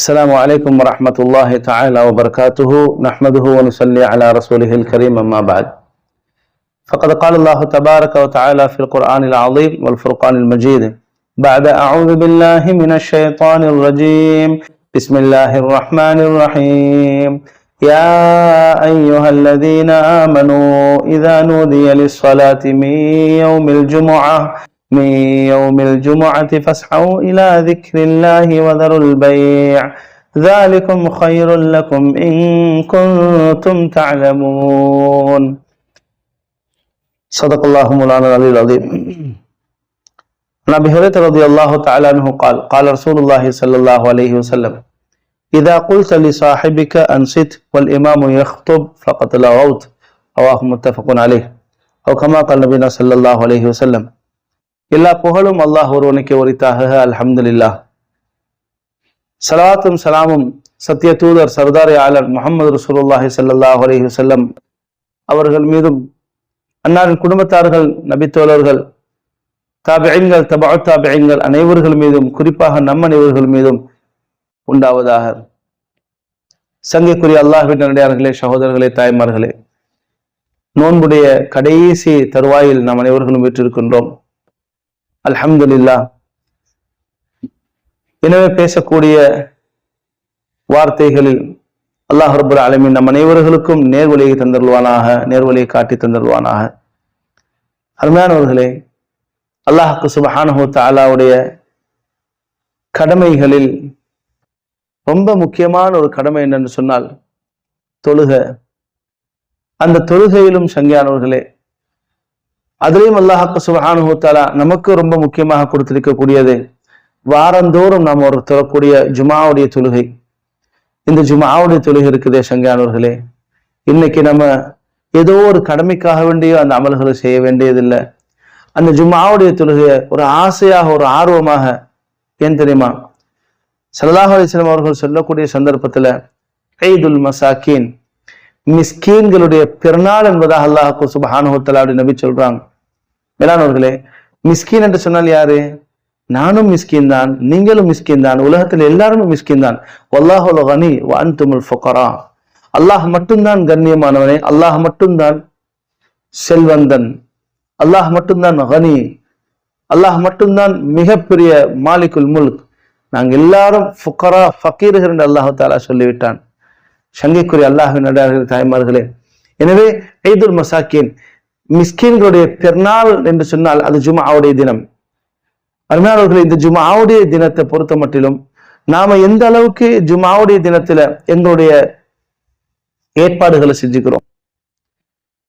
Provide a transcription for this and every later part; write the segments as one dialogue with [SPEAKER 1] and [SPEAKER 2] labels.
[SPEAKER 1] السلام عليكم ورحمة الله تعالى وبركاته. نحمده ونصلي على رسوله الكريم أما بعد. فقد قال الله تبارك وتعالى في القرآن العظيم والفرقان المجيد. بعد أعوذ بالله من الشيطان الرجيم. بسم الله الرحمن الرحيم. يا أيها الذين آمنوا إذا نودي للصلاة من يوم الجمعة من يوم الجمعة فاسعوا إلى ذكر الله وذروا البيع. ذلكم خير لكم إن كنتم تعلمون. صدق الله مولانا العلي العظيم. عن أبي هريرة رضي الله تعالى عنه قال قال رسول الله صلى الله عليه وسلم إذا قلت لصاحبك أنصت والإمام يخطب فقد لغوت رواه متفق عليه. أو كما قال نبينا صلى الله عليه وسلم எல்லா புகழும் அல்லாஹ் ஒருவனுக்கு உரித்தாக அல்ஹம்துலில்லாஹ். சலாத்தும் சலாமும் சத்திய தூதர் சர்தாரி ஆலர் முகமது ரசூலுல்லாஹி ஸல்லல்லாஹு அலஹி வல்லம் அவர்கள் மீதும் அன்னாரின் குடும்பத்தார்கள் நபித்தோழர்கள் தாபியங்கள் தபா தாபியங்கள் அனைவர்கள் மீதும் குறிப்பாக நம் அனைவர்கள் மீதும் உண்டாவதாக. சங்கைக்குரிய அல்லாஹின் நடிகார்களே சகோதரர்களே தாய்மார்களே நோன்புடைய கடைசி தருவாயில் நாம் அனைவர்களும் பெற்றிருக்கின்றோம் அல்ஹம்துல்லா எனவே பேசக்கூடிய வார்த்தைகளில் அல்லாஹ் ரபுல் அலமின் நம் அனைவர்களுக்கும் நேர்வழியை தந்தருள்வானாக நேர்வழியை காட்டி தந்தருள்வானாக. அருமையானவர்களே அல்லாஹுக்கு சுபஹானஹு தாலாவுடைய கடமைகளில் ரொம்ப முக்கியமான ஒரு கடமை என்னென்னு சொன்னால் தொழுக. அந்த தொழுகையிலும் சங்கியானவர்களே அதுலேயும் அல்லாஹாக்கு சுபஹானுத்தாலா நமக்கு ரொம்ப முக்கியமாக கொடுத்திருக்கக்கூடியது. வாரந்தோறும் நாம் ஒரு தொழக்கூடிய ஜுமாவுடைய தொழுகை. இந்த ஜுமாவுடைய தொழுகை இருக்குதே சங்கானவர்களே. இன்னைக்கு நம்ம ஏதோ ஒரு கடமைக்காக வேண்டிய அந்த அமல்களை செய்ய வேண்டியதில்லை. அந்த ஜுமாவுடைய தொழுகையை ஒரு ஆசையாக ஒரு ஆர்வமாக ஏன் தெரியுமா? சல்லாஹ் அலிஸ்லாம் அவர்கள் சொல்லக்கூடிய சந்தர்ப்பத்துல ஐதுல் மசாக்கீன் மிஸ்கீன்களுடைய பிறநாள் என்பதாக அல்லாஹ் சுபஹானுத்தலா அப்படி நபி சொல்றாங்க. மேலானவர்களே மிஸ்கின் என்று சொன்னால் யாரு? நானும் மிஸ்கின் தான் நீங்களும் மிஸ்கின் தான் உலகத்தில் எல்லாருமே மிஸ்கின் தான். வல்லாஹுல் கனி வான் துமுல் ஃபொக்கரா அல்லாஹ் மட்டும்தான் கண்ணியமானவனே அல்லாஹ் மட்டும்தான் செல்வந்தன். அல்லாஹ் மட்டும்தான் கனி. அல்லாஹ் மட்டும்தான் மிகப்பெரிய மாலிகுல் முல்க். நாங்கள் எல்லாரும் ஃபுக்கரா ஃபக்கீர்கள் என்று அல்லாஹு தாலா சொல்லிவிட்டான். சங்கைக்குரிய அல்லாஹின் நடார்கள் தாய்மார்களே. எனவே ஐதுல் மசாக்கின் மிஸ்கின்களுடைய பெருநாள் என்று சொன்னால் அது ஜுமாவுடைய தினம். அருமையானவர்கள் இந்த ஜுமாவுடைய தினத்தை பொறுத்த மட்டிலும் நாம எந்த அளவுக்கு ஜுமாவுடைய தினத்துல எங்களுடைய ஏற்பாடுகளை செஞ்சுக்கிறோம்.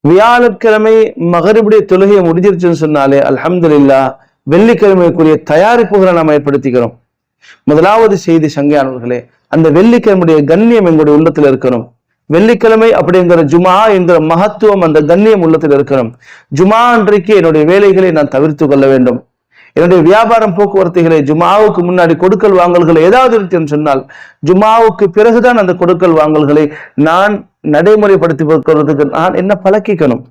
[SPEAKER 1] வியாழக்கிழமை மகரிபுடைய தொழுகையை முடிஞ்சிருச்சுன்னு சொன்னாலே அல்ஹம்துலில்லா வெள்ளிக்கிழமைக்குரிய தயாரிப்புகளை நாம் ஏற்படுத்திக்கிறோம். முதலாவது செய்தி சங்கையானவர்களே அந்த வெள்ளிக்கிழமையுடைய கண்ணியம் எங்களுடைய உள்ளத்துல இருக்கணும். வெள்ளிக்கிழமை அப்படிங்கிற ஜுமா என்கிற மகத்துவம் அந்த கண்ணியம் உள்ளத்தில் இருக்கணும். ஜுமா அன்றைக்கு என்னுடைய வேலைகளை நான் தவிர்த்து கொள்ள வேண்டும். என்னுடைய வியாபாரம் போக்குவரத்துகளை ஜுமாவுக்கு முன்னாடி கொடுக்கல் வாங்கல்களை ஏதாவது இருக்குன்னு சொன்னால் ஜுமாவுக்கு பிறகுதான் அந்த கொடுக்கல் வாங்கல்களை நான் நடைமுறைப்படுத்தி கொடுக்கறதுக்கு நான் என்ன பழக்கிக்கணும்?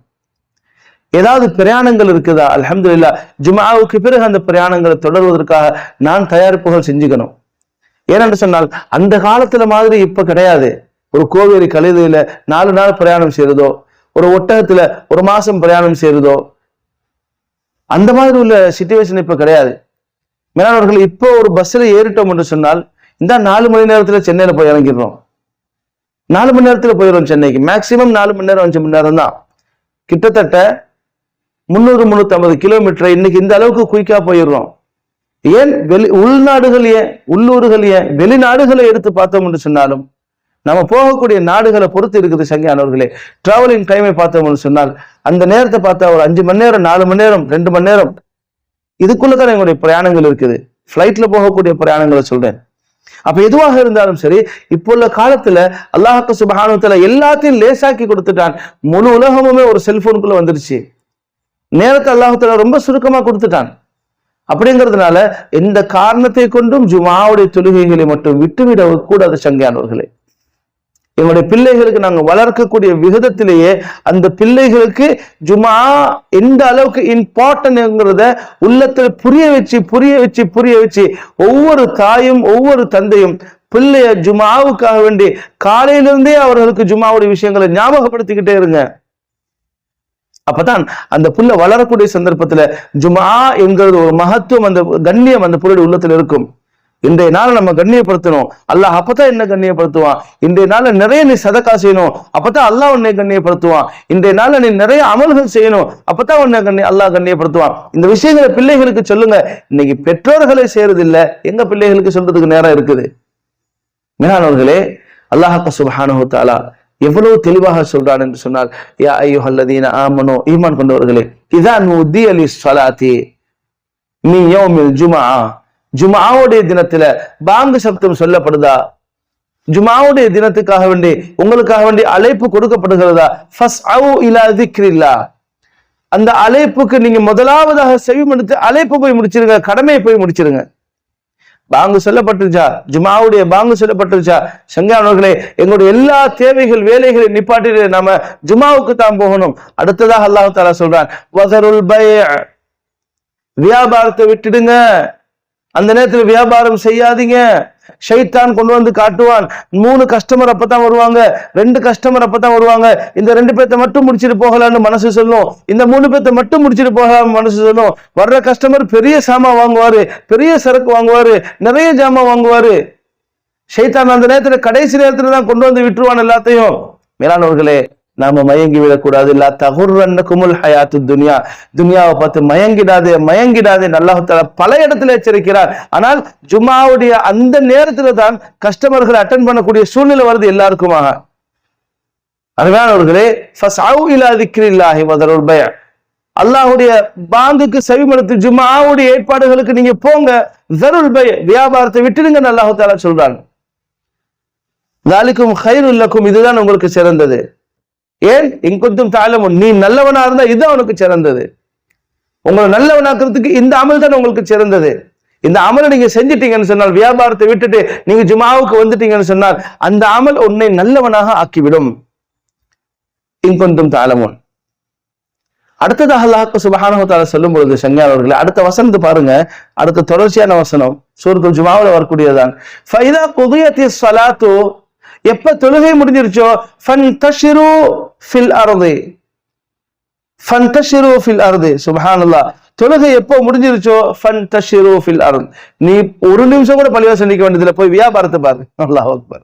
[SPEAKER 1] ஏதாவது பிரயாணங்கள் இருக்குதா? அலமதுல்லா ஜுமாவுக்கு பிறகு அந்த பிரயாணங்களை தொடர்வதற்காக நான் தயாரிப்புகள் செஞ்சுக்கணும். ஏனென்று சொன்னால் அந்த காலத்துல மாதிரி இப்ப கிடையாது. ஒரு கோவேரி கழுதையில நாலு நாள் பிரயாணம் செய்யறதோ ஒரு ஒட்டகத்துல ஒரு மாசம் பிரயாணம் செய்யறதோ அந்த மாதிரி உள்ள சுச்சுவேஷன் இப்ப கிடையாது. மேலானவர்கள் இப்போ ஒரு பஸ்ல ஏறிட்டோம் என்று சொன்னால் இந்த நாலு மணி நேரத்துல சென்னையில போய் இறங்கிடுறோம். நாலு மணி நேரத்துல போயிடும் சென்னைக்கு. மேக்சிமம் நாலு மணி நேரம் அஞ்சு மணி நேரம் தான். கிட்டத்தட்ட முந்நூறு முந்நூத்தி ஐம்பது கிலோமீட்டர் இன்னைக்கு இந்த அளவுக்கு குயிக்கா போயிடுறோம். ஏன் வெளி உள்நாடுகள் ஏன் உள்ளூர்கள் ஏன் வெளிநாடுகளை எடுத்து பார்த்தோம் என்று சொன்னாலும் நம்ம போகக்கூடிய நாடுகளை பொறுத்து இருக்குது சங்கியானவர்களே டிராவலிங் டைமை பார்த்தோம்னு சொன்னால் அந்த நேரத்தை பார்த்தா ஒரு அஞ்சு மணி நேரம் நாலு மணி நேரம் ரெண்டு மணி நேரம். இதுக்குள்ளதான் எங்களுடைய பிரயாணங்கள் இருக்குது. ஃப்ளைட்ல போகக்கூடிய பிரயாணங்களை சொல்றேன். அப்ப எதுவாக இருந்தாலும் சரி இப்போ உள்ள காலத்துல அல்லாஹாக்கு சுபகானத்துல எல்லாத்தையும் லேசாக்கி கொடுத்துட்டான். முழு உலகமுமே ஒரு செல்போனுக்குள்ள வந்துருச்சு. நேரத்தை அல்லாஹத்துல ரொம்ப சுருக்கமா கொடுத்துட்டான். அப்படிங்கிறதுனால எந்த காரணத்தை கொண்டும் ஜுமாவுடைய தொழுகைகளை மட்டும் விட்டுவிட கூடாது சங்கையானவர்களே எங்களுடைய பிள்ளைகளுக்கு நாங்கள் வளர்க்கக்கூடிய விகிதத்திலேயே அந்த பிள்ளைகளுக்கு ஜுமா எந்த அளவுக்கு இம்பார்ட்டன்ட்ங்கிறத உள்ளத்தில் புரிய வச்சு புரிய வச்சு புரிய வச்சு ஒவ்வொரு தாயும் ஒவ்வொரு தந்தையும் பிள்ளைய ஜுமாவுக்காக வேண்டி காலையிலிருந்தே அவர்களுக்கு ஜுமாவுடைய விஷயங்களை ஞாபகப்படுத்திக்கிட்டே இருங்க. அப்பதான் அந்த புள்ள வளரக்கூடிய சந்தர்ப்பத்துல ஜுமா என்கிறது ஒரு மகத்துவம் அந்த கண்ணியம் அந்த புள்ளுடைய உள்ளத்துல இருக்கும். இன்றைய நாள் நம்ம கண்ணியப்படுத்தணும். அல்லாஹ் அப்பதான் என்ன கண்ணியப்படுத்துவான். இன்றைய நாள நிறைய நீ சதக்கா செய்யணும். அப்பதான் அல்லாஹ் உன்னை கண்ணியப்படுத்துவான். இன்றைய நாள நீ நிறைய அமல்கள் செய்யணும். அப்பதான் உன்னை கண்ணி அல்லாஹ் கண்ணியப்படுத்துவான். இந்த விஷயங்களை பிள்ளைகளுக்கு சொல்லுங்க. இன்னைக்கு பெற்றோர்களை செய்யறது இல்ல எங்க பிள்ளைகளுக்கு சொல்றதுக்கு நேரம் இருக்குது? மேலானவர்களே அல்லாஹாக்க சுபஹானு தாலா எவ்வளவு தெளிவாக சொல்றான் என்று சொன்னால் யா ஐயோ அல்லதீன ஆமனோ ஈமான் கொண்டவர்களே இதான் உத்தி அலி சலாத்தி நீ யௌமில் ஜுமா ஜுமாவுடைய தினத்துல பாங்கு சப்தம் சொல்லப்படுதா? ஜுமாவுடைய தினத்துக்காக வேண்டி உங்களுக்காக வேண்டி அழைப்பு கொடுக்கப்படுகிறதா? ஃபஸ் அவு இலா அந்த அழைப்புக்கு நீங்க முதலாவதாக செவிமடுத்து அழைப்பு போய் முடிச்சிருங்க கடமையை போய் முடிச்சிருங்க. பாங்கு சொல்லப்பட்டுருச்சா? ஜுமாவுடைய பாங்கு சொல்லப்பட்டுருச்சா? சங்கானவர்களே எங்களுடைய எல்லா தேவைகள் வேலைகளை நிப்பாட்டி நாம ஜுமாவுக்கு தான் போகணும். அடுத்ததாக அல்லாஹ் தாலா சொல்றான் வசருல் பய வியாபாரத்தை விட்டுடுங்க. அந்த நேரத்தில் வியாபாரம் செய்யாதீங்க. ஷைத்தான் கொண்டு வந்து காட்டுவான். மூணு கஸ்டமர் அப்பதான் வருவாங்க. ரெண்டு கஸ்டமர் அப்பதான் வருவாங்க. இந்த ரெண்டு பேர்த்த மட்டும் முடிச்சிட்டு போகலான்னு மனசு சொல்லும். இந்த மூணு பேர்த்த மட்டும் முடிச்சிட்டு போகலாம் மனசு சொல்லும். வர்ற கஸ்டமர் பெரிய சாமான் வாங்குவாரு. பெரிய சரக்கு வாங்குவாரு. நிறைய ஜாமான் வாங்குவாரு. ஷைத்தான் அந்த நேரத்துல கடைசி நேரத்துல தான் கொண்டு வந்து விட்டுருவான் எல்லாத்தையும். மேலானவர்களே நாம மயங்கி விடக்கூடாது. இல்ல தகுர்வன்ன குமுல் ஹயாத்து துனியா. துனியாவை பார்த்து மயங்கிடாதே மயங்கிடாதே. அல்லாஹால பல இடத்துல எச்சரிக்கிறார். ஆனால் ஜுமாவுடைய அந்த நேரத்துல தான் கஸ்டமர்களை அட்டன் பண்ணக்கூடிய சூழ்நிலை வருது எல்லாருக்குமாக. அருமையானவர்களே இல்லாஹி இலா பய அல்லாஹ்வுடைய பாங்குக்கு செவிமடுத்து ஜுமாவுடைய ஏற்பாடுகளுக்கு நீங்க போங்க. ஜருல் பய வியாபாரத்தை விட்டுடுங்கன்னு அல்லாஹ் தாலா சொல்றாங்க. தாலிக்கும் ஹைருல்லக்கும் இதுதான் உங்களுக்கு சிறந்தது. ஏன்? இங்குத்தும் தாளமும் நீ நல்லவனா இருந்தா இதுதான் உனக்கு சிறந்தது. உங்களை நல்லவனாக்குறதுக்கு இந்த அமல் தான் உங்களுக்கு சிறந்தது. இந்த அமலை நீங்க செஞ்சிட்டீங்கன்னு சொன்னால் வியாபாரத்தை விட்டுட்டு நீங்க ஜுமாவுக்கு வந்துட்டீங்கன்னு சொன்னால் அந்த அமல் உன்னை நல்லவனாக ஆக்கிவிடும். இங்குந்தும் தாளமுன் அடுத்ததாக அல்லாஹ் சுபஹானஹு சொல்லும் பொழுது சங்கையா அவர்களே அடுத்த வசனத்தை பாருங்க. அடுத்த தொடர்ச்சியான வசனம் சூரத்து ஜுமாவுல வரக்கூடியதான் ஃபைதா குதியத்தி சலாத்து எப்ப தொழுகை முடிஞ்சிருச்சோ ஃபன்தஷிரு ஃபில் அர்தி. ஃபன்தஷிரு ஃபில் தொழுகை எப்போ முடிஞ்சிருச்சோ ஃபன்தஷிரு ஃபில் நீ ஒரு நிமிஷம் கூட பள்ளிவாசல் நிற்க வேண்டியதில்லை போய் வியாபாரத்தை பாரு. அல்லாஹ் அக்பர்.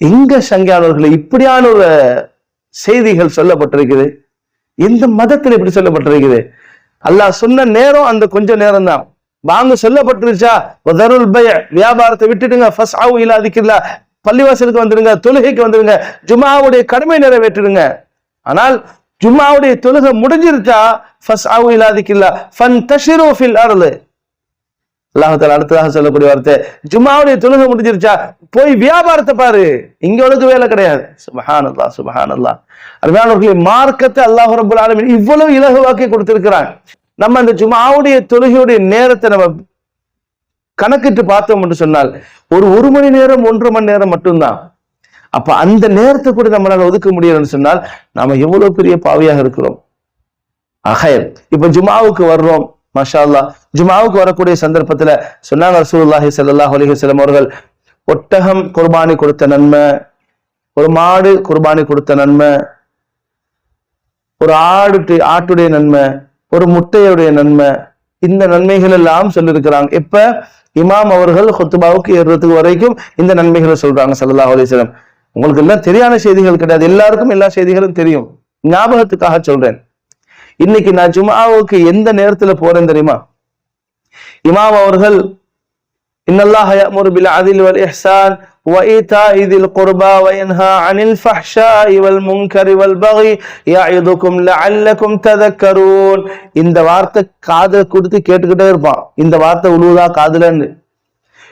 [SPEAKER 1] எங்க சங்கையானவர்களே இப்படியான ஒரு செய்திகள் சொல்லப்பட்டிருக்குது. எந்த மதத்தில் இப்படி சொல்லப்பட்டிருக்குது? அல்லாஹ் சொன்ன நேரம் அந்த கொஞ்ச நேரம் தான் வாங்க சொல்லப்பட்டிருச்சா? வியாபாரத்தை விட்டுடுங்க. ஃபஸ் ஆவு இல்லாதிக்கல பள்ளிவாசலுக்கு வந்துடுங்க தொழுகைக்கு வந்துடுங்க ஜுமாவுடைய கடமை நிறைவேற்றிடுங்க. ஆனால் ஜும்மாவுடைய தொழுகை முடிஞ்சிருச்சா? ஃபஸ் ஆவு இல்லாதிக்கில்ல ஃபன் தஷிரோ ஃபில் அருள் அல்லாஹால அடுத்ததாக சொல்லக்கூடிய வார்த்தை ஜும்மாவுடைய தொழுகை முடிஞ்சிருச்சா? போய் வியாபாரத்தை பாரு. இங்க உனக்கு வேலை கிடையாது. சுபஹான் அல்லா சுபஹான் அல்லா அருமையானவர்களை மார்க்கத்தை அல்லாஹ் ரபுல் ஆலமின் இவ்வளவு இலகுவாக்கி கொடுத்திருக்கிறாங்க நம்ம அந்த ஜுமாவுடைய தொழுகையுடைய நேரத்தை நம்ம கணக்கிட்டு பார்த்தோம் என்று சொன்னால் ஒரு ஒரு மணி நேரம் ஒன்றரை மணி நேரம் மட்டும்தான். அப்ப அந்த நேரத்தை கூட நம்மளால ஒதுக்க முடியலன்னு சொன்னால் நாம எவ்வளவு பெரிய பாவியாக இருக்கிறோம். அஹயர் இப்ப ஜுமாவுக்கு வர்றோம் மாஷா ஜுமாவுக்கு வரக்கூடிய சந்தர்ப்பத்துல சொன்னாங்க ரசூல்லாஹி ஸல்லல்லாஹு அலைஹி அவர்கள் ஒட்டகம் குர்பானி கொடுத்த நன்மை ஒரு மாடு குர்பானி கொடுத்த நன்மை ஒரு ஆடு ஆட்டுடைய நன்மை ஒரு முட்டையுடைய நன்மை இந்த நன்மைகள் எல்லாம் சொல்லியிருக்கிறாங்க. இப்போ இமாம் அவர்கள் ஹொத்துபாவுக்கு ஏறுறதுக்கு வரைக்கும் இந்த நன்மைகளை சொல்றாங்க சல்லா அலிஸ்லம் உங்களுக்கு எல்லாம் தெரியான செய்திகள் கிடையாது. எல்லாருக்கும் எல்லா செய்திகளும் தெரியும். ஞாபகத்துக்காக சொல்றேன். இன்னைக்கு நான் ஜுமாவுக்கு எந்த நேரத்துல போறேன் தெரியுமா? இமாம் அவர்கள் இன்னல்லாஹ் முருபில் அதில் வல் எஹ்சான் وإيتاء ذي القربى وينهى عن الفحشاء والمنكر والبغي يعظكم لعلكم تذكرون இந்த வார்த்தை காதை கொடுத்து கேட்டுக்கிட்டே இருப்பான் இந்த வார்த்தை உழுவுதா காதுலன்னு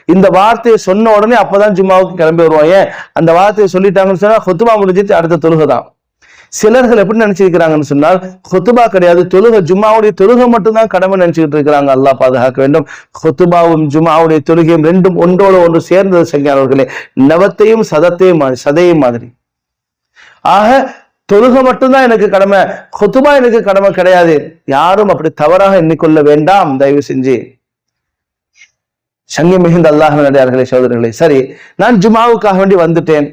[SPEAKER 1] இந்த வார்த்தையை சொன்ன உடனே அப்பதான் ஜும்மாவுக்கு கிளம்பி வருவான் ஏன் அந்த வார்த்தையை சொல்லிட்டாங்கன்னு சொன்னா ஹுத்துமா முடிஞ்சிட்டு அடுத்த தொழுகை தான் சிலர்கள் எப்படி நினைச்சிருக்கிறாங்கன்னு சொன்னால் கொத்துபா கிடையாது தொழுக ஜும்மாவுடைய தொழுகை மட்டும்தான் கடமை நினைச்சுக்கிட்டு இருக்கிறாங்க. அல்லாஹ் பாதுகாக்க வேண்டும். கொத்துபாவும் ஜும்மாவுடைய தொழுகையும் ரெண்டும் ஒன்றோடு ஒன்று சேர்ந்தது செஞ்சார்களே நவத்தையும் சதத்தையும் மாதிரி சதையும் மாதிரி. ஆக தொழுக மட்டும்தான் எனக்கு கடமை. கொத்துபா எனக்கு கடமை கிடையாது. யாரும் அப்படி தவறாக எண்ணிக்கொள்ள வேண்டாம். தயவு செஞ்சு. சங்கி மிகுந்த அல்லாஹ் நடிகார்களே சோதரர்களே சரி நான் ஜுமாவுக்காக வேண்டி வந்துட்டேன்.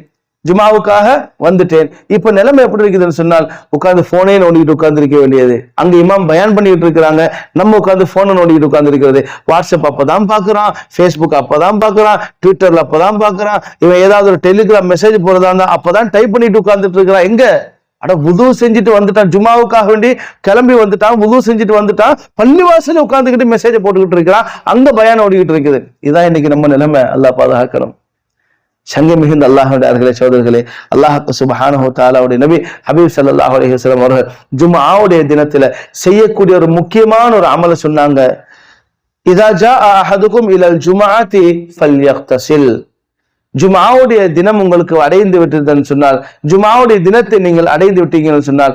[SPEAKER 1] ஜுமாவுக்காக வந்துட்டேன். இப்ப நிலைமை எப்படி இருக்குதுன்னு சொன்னால் உட்காந்து போனே நோண்டிட்டு உட்கார்ந்து இருக்க வேண்டியது. அங்க இமாம் பயன் பண்ணிட்டு இருக்கிறாங்க. நம்ம உட்காந்து போனை நோண்டிட்டு உட்கார்ந்து இருக்கிறது வாட்ஸ்அப் அப்பதான் பாக்குறான் ஃபேஸ்புக் அப்பதான் பாக்குறான் ட்விட்டர்ல அப்பதான் பாக்குறான் இவன் ஏதாவது ஒரு டெலிகிராம் மெசேஜ் போறதா இருந்தா அப்பதான் டைப் பண்ணிட்டு உட்கார்ந்துட்டு இருக்கிறான். எங்க? அட உது செஞ்சுட்டு வந்துட்டான். ஜுமாவுக்காக வேண்டி கிளம்பி வந்துட்டான் உது செஞ்சுட்டு வந்துட்டான். பள்ளிவாசல உட்காந்துக்கிட்டு மெசேஜ் போட்டுக்கிட்டு இருக்கிறான். அங்க பயான் ஓடிக்கிட்டு இருக்குது. இதான் இன்னைக்கு நம்ம நிலைமை. அல்லா பாதுகாக்கணும். சங்கம் மிகுந்த அல்லாஹுடைய அருகிலே சோதர்களே அல்லாஹ் சுபஹானஹு தாலாவுடைய நபி ஹபீப் சல்லாஹ் அலைஹி அவர்கள் ஜும்ஆவுடைய தினத்துல செய்யக்கூடிய ஒரு முக்கியமான ஒரு அமலை சொன்னாங்க. இதா ஜா அஹதுக்கும் இலல் ஜுமாஅத்தி ஃபல்யக்தசில். ஜுமாவுடைய தினம் உங்களுக்கு அடைந்து விட்டதுன்னு சொன்னால் ஜுமாவுடைய தினத்தை நீங்கள் அடைந்து விட்டீங்கன்னு சொன்னால்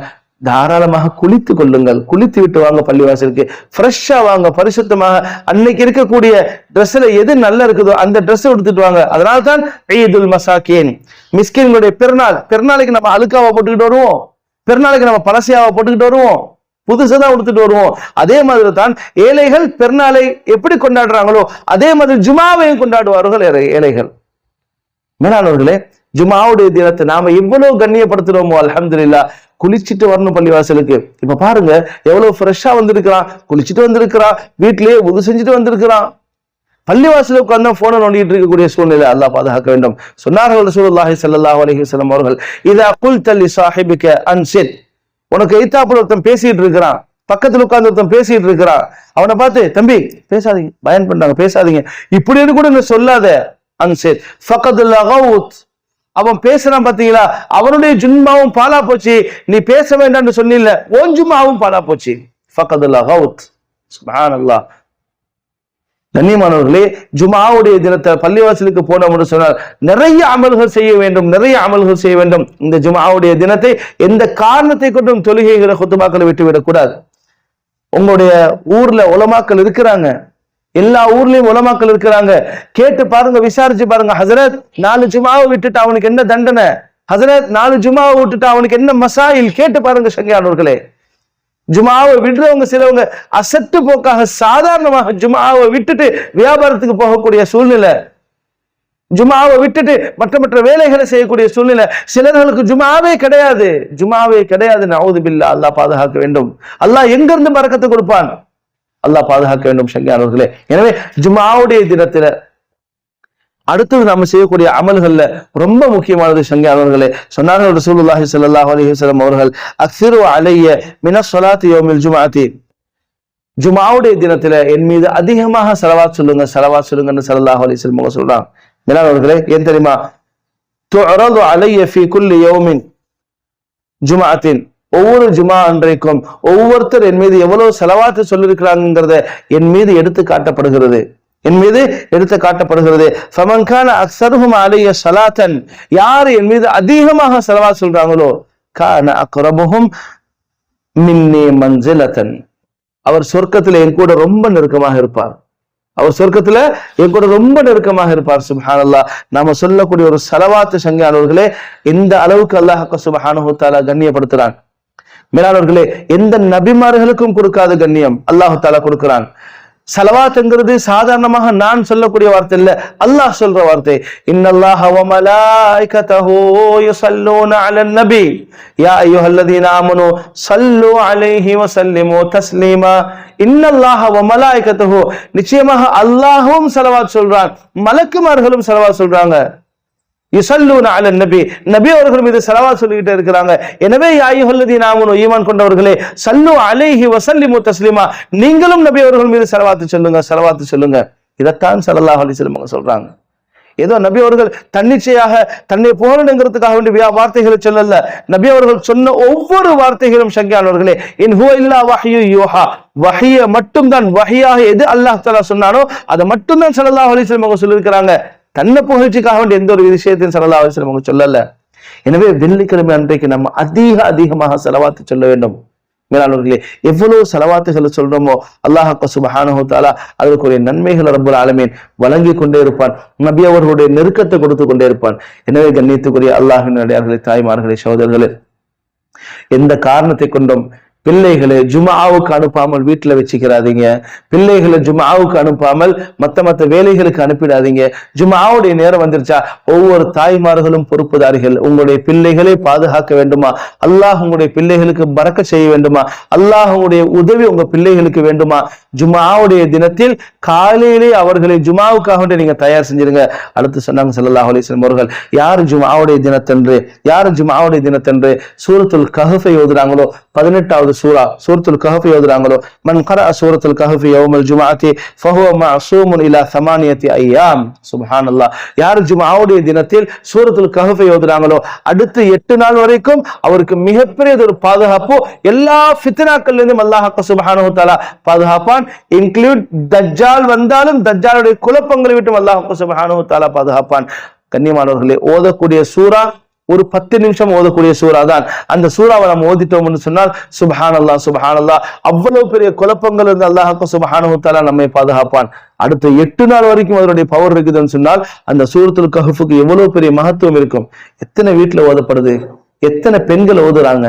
[SPEAKER 1] தாராளமாக குளித்து கொள்ளுங்கள். குளித்து விட்டு வாங்க பள்ளிவாசலுக்கு. ஃப்ரெஷ்ஷா வாங்க பரிசுத்தமாக. அன்னைக்கு இருக்கக்கூடிய ட்ரெஸ்ல எது நல்லா இருக்குதோ அந்த ட்ரெஸ் எடுத்துட்டு வாங்க. அதனால தான் ஈதுல் மசாக்கேன் மிஸ்கின்களுடைய பெருநாள் பெருநாளைக்கு நம்ம அழுக்காவை போட்டுக்கிட்டு வருவோம். பெருநாளைக்கு நம்ம பழசையாவை போட்டுக்கிட்டு வருவோம். புதுசா தான் உடுத்துட்டு வருவோம். அதே மாதிரி தான் ஏழைகள் பெருநாளை எப்படி கொண்டாடுறாங்களோ அதே மாதிரி ஜுமாவையும் கொண்டாடுவார்கள் ஏழைகள். மேலானவர்களே ஜுமாவுடைய தினத்தை நாம எவ்வளவு கண்ணியப்படுத்துறோமோ அலமதுல்லா குளிச்சுட்டு வரணும் பள்ளிவாசலுக்கு. இப்ப பாருங்க எவ்வளவு ஃப்ரெஷ்ஷா வந்திருக்கிறான். குளிச்சுட்டு வந்திருக்கிறான். வீட்டிலேயே உது செஞ்சுட்டு வந்திருக்கிறான். பள்ளிவாசல உட்கார்ந்து போனை நோண்டிட்டு இருக்கக்கூடிய சூழ்நிலை அல்லா பாதுகாக்க வேண்டும். சொன்னார்கள் ரசூலுல்லாஹி ஸல்லல்லாஹு அலைஹி வஸல்லம் அவர்கள் இதா குல்த லி சாஹிபிக அன்சித் உனக்கு எய்தாப்புல ஒருத்தன் பேசிட்டு இருக்கிறான். பக்கத்துல உட்கார்ந்து ஒருத்தன் பேசிட்டு இருக்கிறான். அவனை பார்த்து தம்பி பேசாதீங்க. பயன் பண்றாங்க பேசாதீங்க. இப்படின்னு கூட நீ சொல்லாத அன்சித் ஃபக்கத் லகவுத். அவன் பேசுறான் பாத்தீங்களா? அவனுடைய ஜுன்மாவும் பாலா போச்சு. நீ பேச வேண்டாம்னு சொன்னில்ல ஓன் ஜும்மாவும் பாலா போச்சு. ஃபக்கத் லகவுத் சுப்ஹானல்லாஹ். கண்ணியமானவர்களே ஜுமாவுடைய தினத்தை பள்ளிவாசலுக்கு போனோம்னு சொன்னால் நிறைய அமல்கள் செய்ய வேண்டும் நிறைய அமல்கள் செய்ய வேண்டும். இந்த ஜுமாவுடைய தினத்தை எந்த காரணத்தை கொண்டும் தொழுகைகிற கொத்துமாக்களை விட்டு விடக்கூடாது உங்களுடைய ஊர்ல உலமாக்கள் இருக்கிறாங்க. எல்லா ஊர்லயும் உலமாக்கள் இருக்கிறாங்க. கேட்டு பாருங்க விசாரிச்சு பாருங்க. ஹசரத் நாலு ஜுமாவை விட்டுட்டு அவனுக்கு என்ன தண்டனை? ஹசரத் நாலு ஜுமாவை விட்டுட்டு அவனுக்கு என்ன மசாயில்? கேட்டு பாருங்க சங்கியானவர்களே ஜுமாவை விடுறவங்க சிலவங்க அசட்டு போக்காக சாதாரணமாக ஜுமாவை விட்டுட்டு வியாபாரத்துக்கு போகக்கூடிய சூழ்நிலை. ஜுமாவை விட்டுட்டு மற்ற மற்ற வேலைகளை செய்யக்கூடிய சூழ்நிலை. சிலர்களுக்கு ஜுமாவே கிடையாது. ஜுமாவே கிடையாது. நவுது பில்லா அல்லாஹ் பாதுகாக்க வேண்டும். அல்லாஹ் எங்க இருந்து பறக்கத்தை கொடுப்பான்? அல்லாஹ் பாதுகாக்க வேண்டும் சங்கியானவர்களே எனவே ஜுமாவுடைய தினத்துல அடுத்தது நாம செய்யக்கூடிய அமல்கள்ல ரொம்ப முக்கியமானது சங்கியானவர்களே சொன்னார்கள் ரசூலுல்லாஹி சல்லாஹ் அலைஹி அவர்கள் அக்ஸிரு அலைய மின ஸலாத்தி யௌமில் ஜுமாவுடைய தினத்துல என் மீது அதிகமாக செலவாத் சொல்லுங்க செலவாத் சொல்லுங்கன்னு சல்லாஹ் அலைஹி வஸல்லம் அவங்க சொல்றாங்க. மேலானவர்களே ஏன் தெரியுமா? துஅரது அலைய ஃபி குல்லி யோமின் ஜுமாத்தின் ஒவ்வொரு ஜுமா அன்றைக்கும் ஒவ்வொருத்தர் என் மீது எவ்வளவு செலவாத்து சொல்லியிருக்கிறாங்கிறத என் மீது எடுத்து காட்டப்படுகிறது. என் மீது எடுத்து காட்டப்படுகிறது. ஃபமன்கான அக்ஸருஹும் அலைய சலாத்தன் யார் என் மீது அதிகமாக செலவா சொல்றாங்களோ? கான அக்ரபுஹும் மின்னே மஞ்சலத்தன். அவர் சொர்க்கத்துல என் கூட ரொம்ப நெருக்கமாக இருப்பார். அவர் சொர்க்கத்துல என் கூட ரொம்ப நெருக்கமாக இருப்பார் சுபஹானல்லா. நாம சொல்லக்கூடிய ஒரு செலவாத்து சங்கியானவர்களே இந்த அளவுக்கு அல்லாஹ் சுபஹானு தாலா கண்ணியப்படுத்துறான். மேலானவர்களே எந்த நபிமார்களுக்கும் கொடுக்காத கண்ணியம் அல்லாஹு தாலா கொடுக்கிறான். சலவாத்துங்கிறது சாதாரணமாக நான் சொல்லக்கூடிய வார்த்தை இல்ல அல்லாஹ் சொல்ற வார்த்தை. இன்னல்லாஹ வ மலாயிகதஹு யுஸல்லூன அலன் நபி. யா அய்யுஹல்லதீன ஆமனு ஸல்லு அலைஹி வ தஸ்லீமா. இன்னல்லாஹ வ மலாயிகதஹு. நிச்சயமாக அல்லாஹ்வும் சலவாத் சொல்றான் மலக்குமார்களும் சலவாத் சொல்றாங்க. யுசல்லூன அல நபி. நபி அவர்கள் மீது செலவா சொல்லிக்கிட்டே இருக்கிறாங்க. எனவே யாயுகல்லதி நாமனு ஈமான் கொண்டவர்களே சல்லு அலைஹி வசல்லிமு தஸ்லிமா. நீங்களும் நபி அவர்கள் மீது செலவாத்து சொல்லுங்க செலவாத்து சொல்லுங்க. இதைத்தான் ஸல்லல்லாஹு அலி வஸல்லம் சொல்றாங்க. ஏதோ நபி அவர்கள் தன்னிச்சையாக தன்னை புகழணுங்கிறதுக்காக வேண்டிய வியா- வார்த்தைகளை சொல்லல. நபி அவர்கள் சொன்ன ஒவ்வொரு வார்த்தைகளும் சங்கியானவர்களே இன் ஹுவ இல்லா வஹியு யோஹா. வஹிய மட்டும்தான் வஹியாக எது அல்லாஹ் தஆலா சொன்னானோ அதை மட்டும்தான் ஸல்லல்லாஹு அலைஹி வஸல்லம் அவங்க சொல்லியிருக்கிறாங்க. தன்னை புகழ்ச்சிக்காக வேண்டிய எந்த ஒரு விஷயத்தையும் ஸல்லல்லாஹு அவசியம் அவங்க சொல்லல. எனவே வெள்ளிக்கிழமை அன்றைக்கு நம்ம அதிக அதிகமாக செலவாத்து சொல்ல வேண்டும். மேலானவர்களே எவ்வளவு செலவாத்துகளை சொல்றோமோ அல்லாஹ் சுபஹானஹு தாலா அதற்குரிய நன்மைகள் ரப்பல் ஆலமீன் வழங்கி கொண்டே இருப்பான். நபி அவர்களுடைய நெருக்கத்தை கொடுத்து கொண்டே இருப்பான். எனவே கண்ணியத்துக்குரிய அல்லாஹின் அடையார்களே தாய்மார்களே சகோதரர்களே எந்த காரணத்தை கொண்டும் பிள்ளைகளை ஜுமாவுக்கு அனுப்பாமல் வீட்டுல வச்சுக்கிறாதீங்க. பிள்ளைகளை ஜுமாவுக்கு அனுப்பாமல் மத்த மத்த வேலைகளுக்கு அனுப்பிடாதீங்க. ஜுமாவுடைய நேரம் வந்துருச்சா? ஒவ்வொரு தாய்மார்களும் பொறுப்புதாரிகள். உங்களுடைய பிள்ளைகளை பாதுகாக்க வேண்டுமா? அல்லாஹ் உங்களுடைய பிள்ளைகளுக்கு பறக்க செய்ய வேண்டுமா? அல்லாஹ் உங்களுடைய உதவி உங்க பிள்ளைகளுக்கு வேண்டுமா? ஜுமாவுடைய தினத்தில் காலையிலே அவர்களை ஜுமாவுக்காக வேண்டி நீங்க தயார் செஞ்சிருங்க. அடுத்து சொன்னாங்க சல்லாஹ் அலிஸ்லம் அவர்கள் யார் ஜுமாவுடைய தினத்தன்று? யார் ஜுமாவுடைய தினத்தன்று? சூரத்துல் கஹஃபை ஓதுறாங்களோ? பதினெட்டாவது ஒரு சூரா சூரத்துல் கஹஃபை ஓதுறாங்களோ மன் கரஅ சூரத்துல் கஹஃபி யௌமல் ஜுமாத்தி ஃபஹுவ மஅசூமுன் இலா சமானியத்தி ஐயாம் சுபஹானல்லாஹ் யார் ஜுமாவுடைய தினத்தில் சூரத்துல் கஹஃபை ஓதுறாங்களோ அடுத்து எட்டு நாள் வரைக்கும் அவருக்கு மிகப்பெரிய ஒரு பாதுகாப்பு எல்லா ஃபித்னாக்கள்ல இருந்தும் அல்லாஹ் சுபஹானஹு தஆலா பாதுகாப்பான். இன்க்ளூட் தஜ்ஜால் வந்தாலும் தஜ்ஜாலுடைய குழப்பங்களை விட்டு அல்லாஹ் சுபஹானஹு தஆலா பாதுகாப்பான். கண்ணியமானவர்களே ஓதக்கூடிய சூரா ஒரு பத்து நிமிஷம் ஓதக்கூடிய சூறா தான் அந்த சூறாவை நம்ம ஓதிட்டோம்னு சொன்னால் சுபஹான் அல்லா சுபஹான் அல்லா அவ்வளவு பெரிய குழப்பங்கள் இருந்து அல்லாஹாக்கும் சுபஹானு நம்மை பாதுகாப்பான். அடுத்த எட்டு நாள் வரைக்கும் அதனுடைய பவர் இருக்குதுன்னு சொன்னால் அந்த சூரத்துல் கஹஃபுக்கு எவ்வளவு பெரிய மகத்துவம் இருக்கும். எத்தனை வீட்டுல ஓதப்படுது? எத்தனை பெண்கள் ஓதுறாங்க?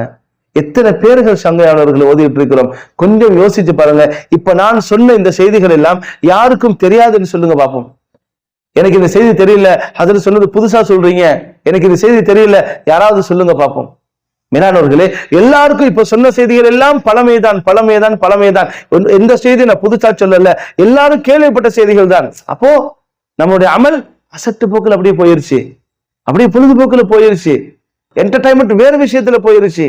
[SPEAKER 1] எத்தனை பேர்கள் சங்கையானவர்கள் ஓதிட்டு இருக்கிறோம்? கொஞ்சம் யோசிச்சு பாருங்க. இப்ப நான் சொன்ன இந்த செய்திகள் எல்லாம் யாருக்கும் தெரியாதுன்னு சொல்லுங்க பாப்போம். எனக்கு இந்த செய்தி தெரியல. அதில் சொன்னது புதுசா சொல்றீங்க. எனக்கு இந்த செய்தி தெரியல. யாராவது சொல்லுங்க பார்ப்போம் மீனானவர்களே எல்லாருக்கும் இப்ப சொன்ன செய்திகள் எல்லாம் பழமைதான் பழமைதான் பழமைதான். எந்த செய்தி நான் புதுசா சொல்லல. எல்லாரும் கேள்விப்பட்ட செய்திகள் தான். அப்போ நம்மளுடைய அமல் அசட்டு போக்கில் அப்படியே போயிருச்சு. அப்படியே பொழுதுபோக்குல போயிருச்சு. என்டர்டைன்மெண்ட் வேறு விஷயத்துல போயிருச்சு.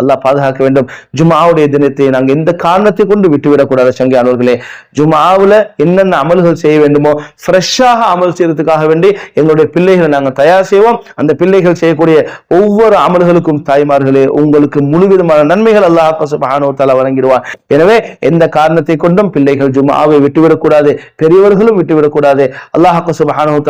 [SPEAKER 1] அல்லாஹ் பாதுகாக்க வேண்டும். ஜுமாவுடைய தினத்தை நாங்கள் எந்த காரணத்தை கொண்டு விட்டுவிடக்கூடாது சங்கையானவர்களே ஜுமாவில் என்னென்ன அமல்கள் செய்ய வேண்டுமோ ஃப்ரெஷ்ஷாக அமல் செய்யறதுக்காக வேண்டி எங்களுடைய பிள்ளைகளை நாங்கள் தயார் செய்வோம். அந்த பிள்ளைகள் செய்யக்கூடிய ஒவ்வொரு அமல்களுக்கும் தாய்மார்களே உங்களுக்கு முழுவிதமான நன்மைகள் அல்லாஹ் சுப்ஹானஹு வழங்கிடுவார் வழங்கிடுவான். எனவே எந்த காரணத்தை கொண்டும் பிள்ளைகள் ஜுமாவை விட்டுவிடக்கூடாது பெரியவர்களும் விட்டுவிடக்கூடாது. அல்லாஹ் சுப்ஹானஹு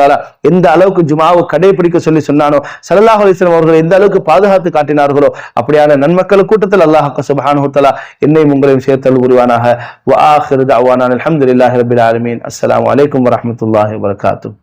[SPEAKER 1] எந்த அளவுக்கு ஜுமாவை கடைபிடிக்க சொல்லி சொன்னானோ சல்லாஹ் அவர்கள் எந்த அளவுக்கு பாதுகாத்து காட்டினார்களோ அப்படியான நன்மக்கள் கூட்டத்தில் அல்லாஹ் சுப்ஹானஹு வ தஆலா என்னையும் உங்களையும் சேர்த்தல் புரிவானாக வ ஆஹிரு தஅவானா அல்ஹம்துலில்லாஹி ரப்பில் ஆலமீன் அஸ்ஸலாமு அலைக்கும் வரஹ்மத்துல்லாஹி வபரகாத்துஹு